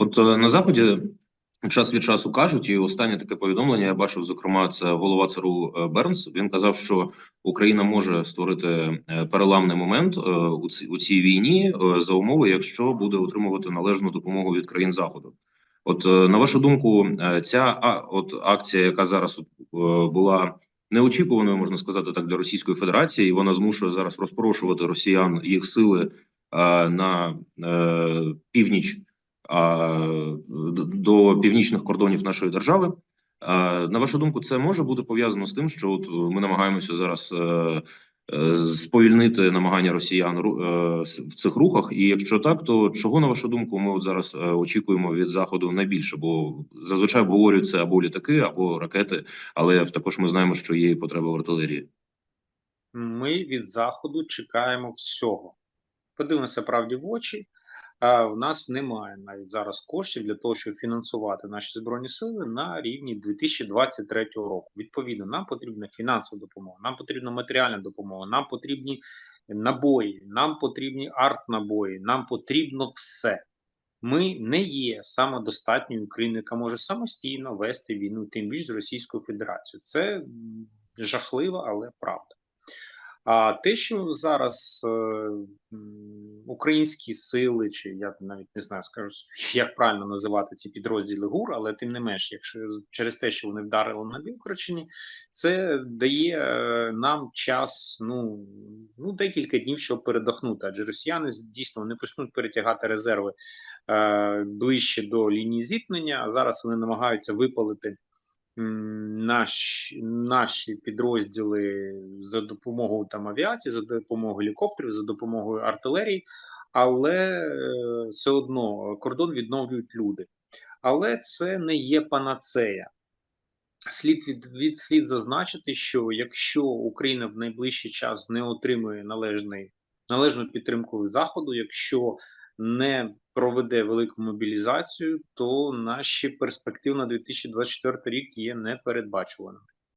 От е, на заході час від часу кажуть, і останнє таке повідомлення я бачив. Зокрема, це голова ЦРУ е, Бернс. Він казав, що Україна може створити е, переламний момент у цій війні за умови, якщо буде отримувати належну допомогу від країн заходу. От на вашу думку, ця а, от акція, яка зараз була неочікуваною, можна сказати так, для Російської Федерації, і вона змушує зараз розпорошувати росіян їх сили е, на північ а, д- до північних кордонів нашої держави. На вашу думку, це може бути пов'язано з тим, що от ми намагаємося зараз е, е, сповільнити намагання росіян е, в цих рухах. І якщо так, то чого на вашу думку ми от зараз очікуємо від заходу найбільше? Бо зазвичай обговорюють або літаки, або ракети, але також ми знаємо, що є потреба в артилерії. Ми від заходу чекаємо всього. Подивимося правді в очі. В нас немає навіть зараз коштів для того, щоб фінансувати наші збройні сили на рівні 2023 року. Відповідно, нам потрібна фінансова допомога, нам потрібна матеріальна допомога, нам потрібні набої, нам потрібні арт-набої, нам потрібно все. Ми не є самодостатньою Україною, яка може самостійно вести війну, тим більш з Російською Федерацією. Це м, жахливо, але правда. А те, що зараз е, українські сили, чи я навіть не знаю, скажу, як правильно називати ці підрозділи ГУР, але тим не менш, якщо через те, що вони вдарили на Білкорчині, це дає е, нам час, ну, ну декілька днів, щоб передохнути. Адже росіяни дійсно вони почнуть перетягати резерви е, ближче до лінії зіткнення. А зараз вони намагаються випалити м, наш, наші підрозділи за допомогою там авіації, за допомогою гелікоптерів, за допомогою артилерії, але е, все одно кордон відновлюють люди. Але це не є панацея. Слід від, від слід зазначити, що якщо Україна в найближчий час не отримує належний, належну підтримку заходу, якщо не проведе велику мобілізацію, то наші перспективи на 2024 рік є непередбачуваними.